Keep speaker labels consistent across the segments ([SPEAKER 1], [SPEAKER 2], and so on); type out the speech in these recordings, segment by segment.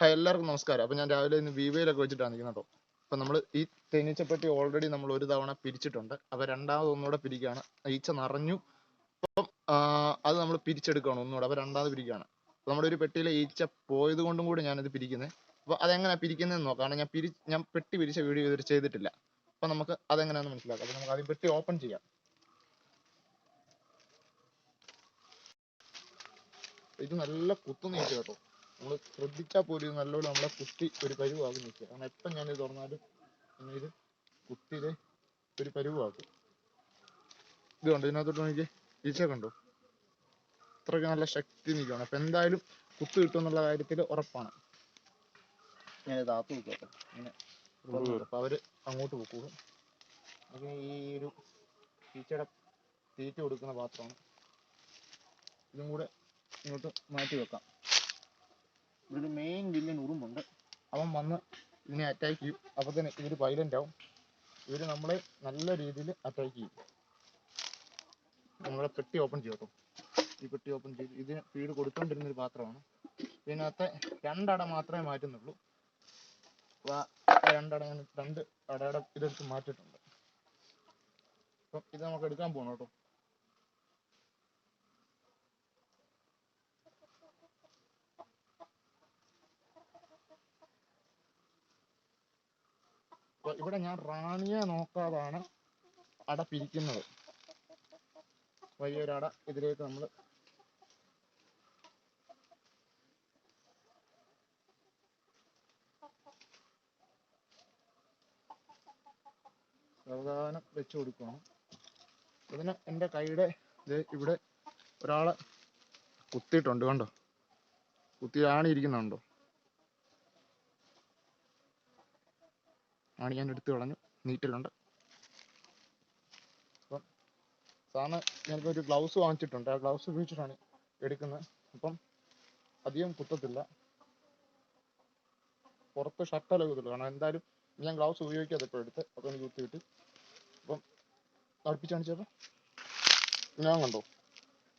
[SPEAKER 1] Hi എല്ലാവർക്കും നമസ്കാരം. അപ്പൊ ഞാൻ രാവിലെ ഇന്ന് വിവയിലൊക്കെ വെച്ചിട്ടാണ് നിൽക്കുന്നത് കേട്ടോ അപ്പൊ നമ്മൾ ഈ തേനീച്ചപ്പെട്ടി ഓൾറെഡി നമ്മൾ ഒരു തവണ പിരിച്ചിട്ടുണ്ട്. അപ്പൊ രണ്ടാമത് ഒന്നുകൂടെ പിരിക്കുകയാണ്. ഈച്ച നിറഞ്ഞു. അപ്പം അത് നമ്മൾ പിരിച്ചെടുക്കുകയാണ് ഒന്നുകൂടെ. അപ്പൊ രണ്ടാമത് പിരിക്കുകയാണ്. നമ്മുടെ ഒരു പെട്ടിയിലെ ഈച്ച പോയത് കൊണ്ടും കൂടി ഞാനിത് പിരിക്കുന്നത് അപ്പൊ അതെങ്ങനെ പിരിക്കുന്നതെന്ന് നോക്കാം. ഞാൻ പിരി ഞാൻ പെട്ടി പിരിച്ച വീഡിയോ ഇതുവരെ ചെയ്തിട്ടില്ല. അപ്പൊ നമുക്ക് അതെങ്ങനെയാണെന്ന് മനസ്സിലാക്കാം. അപ്പൊ നമുക്ക് ആദ്യം പെട്ടി ഓപ്പൺ ചെയ്യാം. ഇത് നല്ല കുത്തുന്ന ഈച്ച കേട്ടോ നമ്മൾ ശ്രദ്ധിച്ചാൽ പോലും നല്ലോണം നമ്മളെ കുട്ടി ഒരു പരുവാകും നിൽക്കുക കാരണം എപ്പം ഞാനിത് തുറന്നാലും ഇത് കുട്ടിയിലെ ഒരു പരുവാക്കും ഇത് കണ്ടോ? ഇതിനകത്തോട്ട് നോക്കി ഈച്ച കണ്ടോ? അത്രയ്ക്ക് നല്ല ശക്തി നിൽക്കുകയാണ്. അപ്പൊ എന്തായാലും കുത്തു കിട്ടും എന്നുള്ള കാര്യത്തിൽ ഉറപ്പാണ്. ഞാൻ ഇത് ആത്തു നോക്കട്ടെ ഇങ്ങനെ അപ്പൊ അവർ അങ്ങോട്ട് പൊക്കോളും. അപ്പം ഈ ഒരു ഈച്ചയുടെ തീറ്റ കൊടുക്കുന്ന പാത്രമാണ്. ഇതും കൂടെ ഇങ്ങോട്ട് മാറ്റി വെക്കാം. ഇതൊരു മെയിൻ വില്ലൻ ഉറുമ്പുണ്ട് അവൻ വന്ന് ഇതിനെ അറ്റാക്ക് ചെയ്യും. അപ്പൊ തന്നെ ഇവർ വൈലന്റ് ആവും. ഇവർ നമ്മളെ നല്ല രീതിയിൽ അറ്റാക്ക് ചെയ്യും. നമ്മളെ പെട്ടി ഓപ്പൺ ചെയ്യും ഈ പെട്ടി ഓപ്പൺ ചെയ്ത് ഇതിന് ഫീഡ് കൊടുത്തോണ്ടിരുന്ന ഒരു പാത്രമാണ്. ഇതിനകത്തെ രണ്ടട മാത്രമേ മാറ്റുന്നുള്ളൂ. രണ്ടട രണ്ട് അടയുടെ ഇതെടുത്ത് മാറ്റിയിട്ടുണ്ട്. അപ്പം ഇത് നമുക്ക് എടുക്കാൻ പോകണം കേട്ടോ. അപ്പൊ ഇവിടെ ഞാൻ റാണിയെ നോക്കാതാണ് അട പിരിക്കുന്നത്. വലിയൊരട ഇതിലേക്ക് നമ്മൾ സാവധാനം വെച്ചു കൊടുക്കണം. ഇതിന് എന്റെ കൈയുടെ ഇവിടെ ഒരാളെ കുത്തിയിട്ടുണ്ട് കണ്ടോ? കുത്തി ആണി ഇരിക്കുന്നുണ്ടോ ആണി ഞാൻ എടുത്തു കളഞ്ഞു നീറ്റിലുണ്ട്. അപ്പം സാറിന് ഞാനിപ്പോൾ ഒരു ഗ്ലൗസ് വാങ്ങിച്ചിട്ടുണ്ട്. ആ ഗ്ലൗസ് ഉപയോഗിച്ചിട്ടാണ് എടുക്കുന്നത്. അപ്പം അധികം കുത്തത്തില്ല. പുറത്ത് ഷർട്ടല്ല കുത്തുള്ളൂ കാരണം എന്തായാലും ഞാൻ ഗ്ലൗസ് ഉപയോഗിക്കാതെ ഇപ്പോൾ എടുത്ത് അപ്പം എനിക്ക് കുത്തി കിട്ടി അപ്പം അടുപ്പിച്ച് കാണിച്ചപ്പോൾ ഞാൻ കണ്ടോ?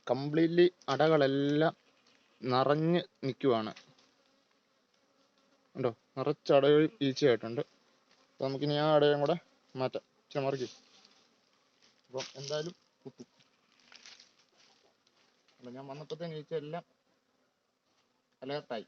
[SPEAKER 1] കംപ്ലീറ്റ്ലി അടകളെല്ലാം നിറഞ്ഞ് നിൽക്കുവാണ് കണ്ടോ? നിറച്ച് അടകൾ ഈച്ചയായിട്ടുണ്ട്. അപ്പൊ നമുക്കിനി ആ അടയും കൂടെ മാറ്റാം. ഇച്ചിരി മറിക്കും. അപ്പം എന്തായാലും കുത്തും. അല്ല ഞാൻ വന്നപ്പോഴത്തേന് ഈച്ച എല്ലാം അലേർട്ടായി.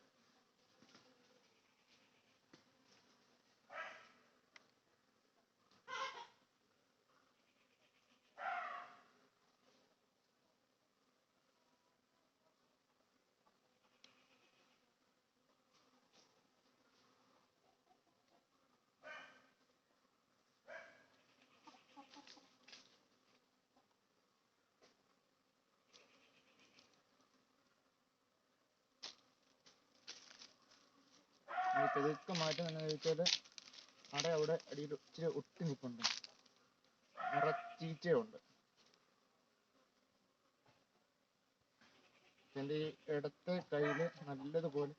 [SPEAKER 1] ഈ മാറ്റം ചോദിച്ചാൽ അട അവിടെ അടിയിൽ ഇച്ചിരി ഒട്ടി നിൽപ്പുണ്ട്. നിറച്ചീച്ചയുണ്ട് എന്റെ ഈ ഇടത്തെ കയ്യിൽ നല്ലതുപോലെ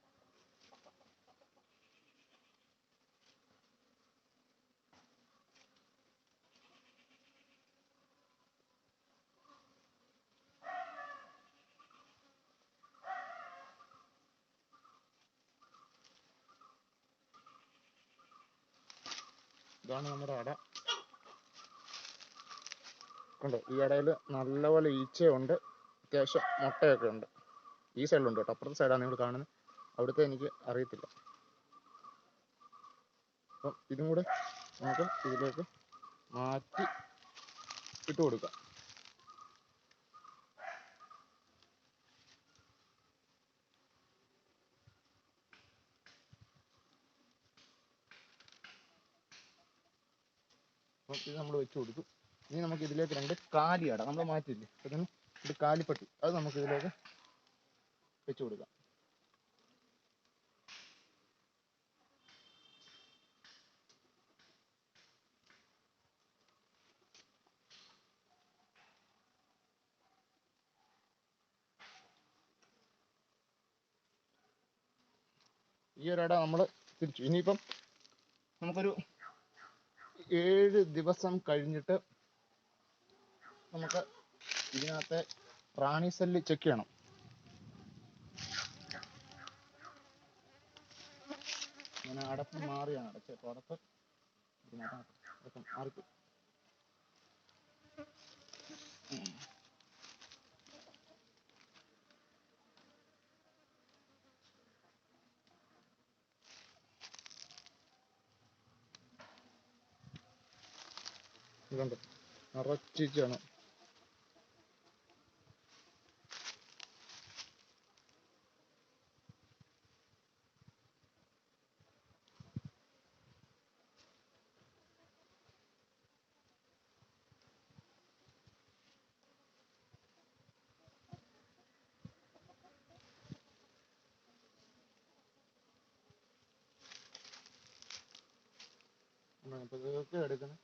[SPEAKER 1] ഇതാണ് നമ്മുടെ അട കണ്ടോ ഈ അടയിൽ നല്ലപോലെ ഈച്ചയുണ്ട് അത്യാവശ്യം മുട്ടയൊക്കെ ഉണ്ട്. ഈ സൈഡിലുണ്ട് കേട്ടോ അപ്പുറത്തെ സൈഡാണ് നിങ്ങൾ കാണുന്നത്. അവിടുത്തെ എനിക്ക് അറിയത്തില്ല. അപ്പം ഇതും കൂടെ നമുക്ക് ഇതിലേക്ക് മാറ്റി ഇട്ട് കൊടുക്കാം. അപ്പം ഇത് നമ്മൾ വെച്ച് കൊടുത്തു ഇനി നമുക്ക് ഇതിലേക്ക് രണ്ട് കാലി അട നമ്മൾ മാറ്റില്ലേ അതിന് ഇത് കാലിപ്പട്ടി അത് നമുക്ക് ഇതിലേക്ക് വെച്ച് കൊടുക്കാം. ഈ ഒരു അട നമ്മൾ തിരിച്ചു. ഇനിയിപ്പം നമുക്കൊരു ഏഴ് ദിവസം കഴിഞ്ഞിട്ട് നമുക്ക് ഇതിനകത്തെ റാണി സെല്ല് ചെക്ക് ചെയ്യണം. അങ്ങനെ അടപ്പ് മാറിയാണ്. അടച്ചത് അടപ്പ് ഇത് മാറ്റാം. അടപ്പ് മാറിപ്പോയി. ഇതുണ്ട് നിറച്ചിച്ചാണ് അപ്പോൾ ഇതൊക്കെ എടുക്കണം?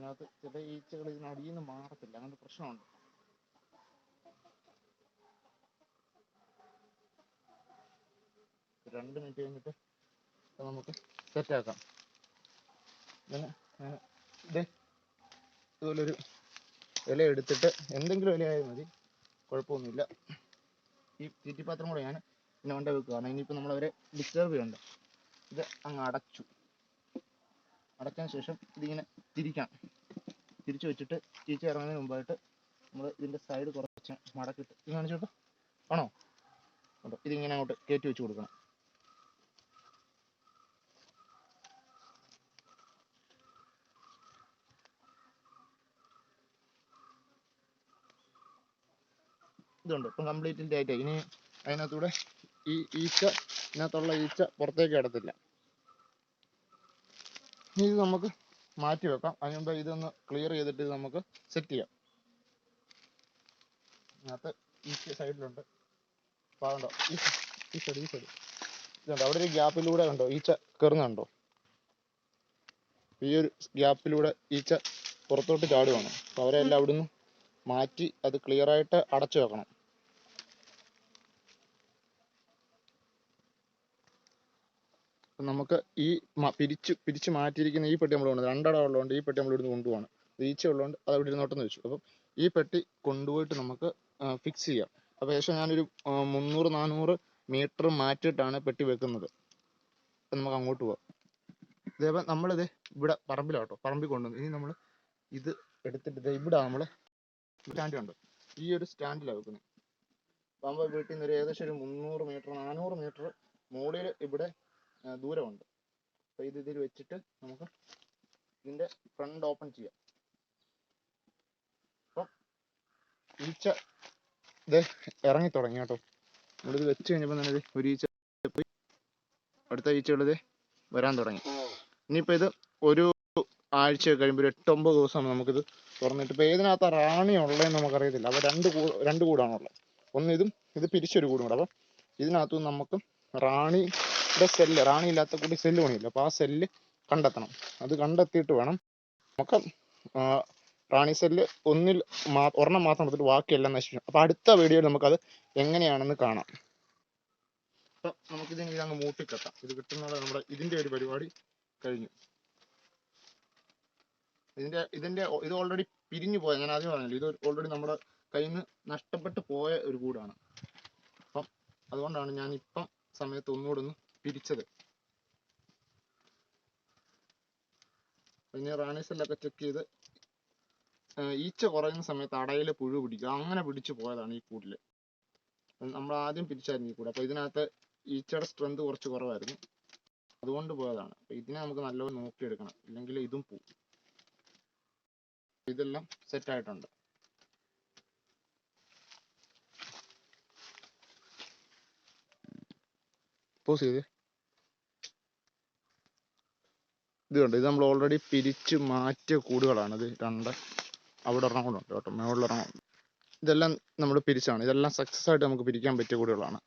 [SPEAKER 1] ഇതിനകത്ത് ചില ഈച്ചകൾ ഇതിനടിയിൽ നിന്ന് മാറത്തില്ല. അങ്ങനത്തെ പ്രശ്നമുണ്ട്. രണ്ട് മിനിറ്റ് കഴിഞ്ഞിട്ട് നമുക്ക് സെറ്റ് ആക്കാം. ഇങ്ങനെ ഇതേ ഇതുപോലൊരു ഇല എടുത്തിട്ട് എന്തെങ്കിലും ഇലയായാൽ മതി. കുഴപ്പമൊന്നുമില്ല. ഈ തീറ്റിപ്പാത്രം കൂടെ ഞാൻ പിന്നെ കൊണ്ട് വെക്കുക കാരണം ഇനിയിപ്പോൾ നമ്മളവരെ ഡിസ്റ്റർബ് ചെയ്യണ്ട. ഇത് അങ്ങ് അടച്ചു. അടച്ചതിന് ശേഷം ഇതിങ്ങനെ തിരിക്കാം. തിരിച്ചു വെച്ചിട്ട് ചീച്ച ഇറങ്ങുന്നതിന് മുമ്പായിട്ട് നമ്മൾ ഇതിന്റെ സൈഡ് കുറച്ച് മടക്കിട്ട് ഇത് കാണിച്ചു കേട്ടോ ആണോ? ഉണ്ടോ ഇതിങ്ങനെ അങ്ങോട്ട് കയറ്റി വെച്ച് കൊടുക്കണം. ഇതുണ്ട്. ഇപ്പം കംപ്ലീറ്റ്ലി ആയിട്ട്. ഇനി അതിനകത്തൂടെ ഈ ഈച്ച ഇതിനകത്തുള്ള ഈച്ച പുറത്തേക്ക് കിടത്തില്ല ഇത് നമുക്ക് മാറ്റി വെക്കാം. അതിനുമുമ്പ് ഇതൊന്ന് ക്ലിയർ ചെയ്തിട്ട് ഇത് നമുക്ക് സെറ്റ് ചെയ്യാം. അതിനകത്ത് ഈ സൈഡിലുണ്ട് കണ്ടോ ഈ ഈ സൈഡ് ഈ സൈഡ് ഇതുണ്ട്? അവിടെ ഒരു ഗ്യാപ്പിലൂടെ കണ്ടോ? ഈച്ച കയറുന്നുണ്ടോ ഈ ഒരു ഗ്യാപ്പിലൂടെ ഈച്ച പുറത്തോട്ട് ചാടുവാണ്. അപ്പോൾ അവരെല്ലാം അവിടുന്ന് മാറ്റി അത് ക്ലിയർ ആയിട്ട് അടച്ചു വെക്കണം. അപ്പം നമുക്ക് ഈ പിരിച്ചു പിരിച്ച് മാറ്റിയിരിക്കുന്ന ഈ പെട്ടി നമ്മൾ കൊണ്ട് രണ്ടടം ഉള്ളതുകൊണ്ട് ഈ പെട്ടി നമ്മൾ ഇവിടുന്ന് കൊണ്ടുപോകണം ഈച്ച ഉള്ളതുകൊണ്ട് അത് അവിടെ ഇരുന്നോട്ടെന്ന് വെച്ചു. അപ്പം ഈ പെട്ടി കൊണ്ടുപോയിട്ട് നമുക്ക് ഫിക്സ് ചെയ്യാം. അപ്പോൾ ഏകദേശം ഞാനൊരു മുന്നൂറ് നാനൂറ് മീറ്റർ മാറ്റിയിട്ടാണ് പെട്ടി വെക്കുന്നത്. അപ്പം നമുക്ക് അങ്ങോട്ട് പോവാം. ഇതേപോലെ നമ്മളിത് ഇവിടെ പറമ്പിലാട്ടോ. പറമ്പിൽ കൊണ്ടുവന്നു ഇനി നമ്മൾ ഇത് എടുത്തിട്ട് ഇവിടെ നമ്മൾ സ്റ്റാൻഡ് കണ്ടു? ഈ ഒരു സ്റ്റാൻഡിലാണ് വെക്കുന്നത് നമ്മൾ വീട്ടിൽ നിന്ന് ഒരു ഏകദേശം ഒരു മുന്നൂറ് മീറ്റർ നാനൂറ് മീറ്റർ മുകളിൽ ഇവിടെ ദൂരമുണ്ട്. അപ്പോൾ ഇത് ഇതിൽ വെച്ചിട്ട് നമുക്ക് ഇതിന്റെ ഫ്രണ്ട് ഓപ്പൺ ചെയ്യാം. അപ്പം ഈച്ച ഇത് ഇറങ്ങി തുടങ്ങി കേട്ടോ. നമ്മളിത് വെച്ച് കഴിഞ്ഞപ്പോൾ തന്നെ ദേ ഒരു ഈച്ച പോയി. അടുത്ത ഈച്ചകൾ ദേ വരാൻ തുടങ്ങി. ഇനിയിപ്പോൾ ഇത് ഒരു ആഴ്ച കഴിയുമ്പോൾ ഒരു എട്ടൊമ്പത് ദിവസം നമുക്കിത് തുറന്നിട്ട് ഇപ്പോൾ ഏതിനകത്ത് റാണി ഉള്ളതെന്ന് നമുക്കറിയത്തില്ല. അപ്പോൾ രണ്ട് കൂ രണ്ട് കൂടാണുള്ളത്. ഒന്ന് ഇതും ഇത് പിരിച്ചൊരു കൂടും കൂടെ. അപ്പം ഇതിനകത്തു നമുക്ക് റാണിയുടെ സെല്ല് റാണി ഇല്ലാത്ത കൂടി സെല്ല് പണിയില്ല. അപ്പോൾ ആ സെല്ല് കണ്ടെത്തണം. അത് കണ്ടെത്തിയിട്ട് വേണം നമുക്ക് റാണി സെല്ല് ഒന്നിൽ ഒരെണ്ണം മാത്രം എടുത്തിട്ട് ബാക്കിയെല്ലാം നശിപ്പിക്കും അപ്പോൾ അടുത്ത വീഡിയോയിൽ നമുക്കത് എങ്ങനെയാണെന്ന് കാണാം. അപ്പം നമുക്കിതിന് അങ്ങ് മൂട്ടിക്കെട്ടാം. ഇത് കിട്ടുന്നത് നമ്മുടെ ഇതിന്റെ ഒരു പരിപാടി കഴിഞ്ഞു. ഇതിന്റെ ഇതിന്റെ ഇത് ഓൾറെഡി പിരിഞ്ഞു പോയ ഞാൻ ആദ്യം പറഞ്ഞില്ല ഇത് ഓൾറെഡി നമ്മുടെ കയ്യിൽ നിന്ന് നഷ്ടപ്പെട്ടു പോയ ഒരു കൂടാണ്. അപ്പം അതുകൊണ്ടാണ് ഞാൻ ഇപ്പം സമയത്ത് ഒന്നുകൂടെ ഒന്ന് പിന്നെ റാണി സെല്ലൊക്കെ ചെക്ക് ചെയ്ത് ഈച്ച കുറയുന്ന സമയത്ത് അടയിൽ പുഴു പിടിക്കും അങ്ങനെ പിടിച്ചു പോയതാണ് ഈ കൂട്ടിൽ നമ്മൾ ആദ്യം പിരിച്ചായിരുന്നു ഈ കൂട്. അപ്പോൾ ഇതിനകത്ത് ഈച്ചയുടെ സ്ട്രെങ്ത് കുറച്ച് കുറവായിരുന്നു. അതുകൊണ്ട് പോയതാണ്. അപ്പോൾ ഇതിനെ നമുക്ക് നല്ലപോലെ നോക്കിയെടുക്കണം. ഇല്ലെങ്കിൽ ഇതും പോവും. ഇതെല്ലാം സെറ്റ് ആയിട്ടുണ്ട്. പോസ് ചെയ്തേ. ഇത് കണ്ടോ ഇത് നമ്മൾ ഓൾറെഡി പിരിച്ച് മാറ്റിയ കൂടുകളാണ്. ഇത് രണ്ട് അവിടെ ഒരെണ്ണം കൂടെ ഉണ്ട് കേട്ടോ മുകളിൽ ഒരെണ്ണം ഇതെല്ലാം നമ്മൾ പിരിച്ചാണ് ഇതെല്ലാം സക്സസ് ആയിട്ട് നമുക്ക് പിരിക്കാൻ പറ്റിയ കൂടുകളാണ്.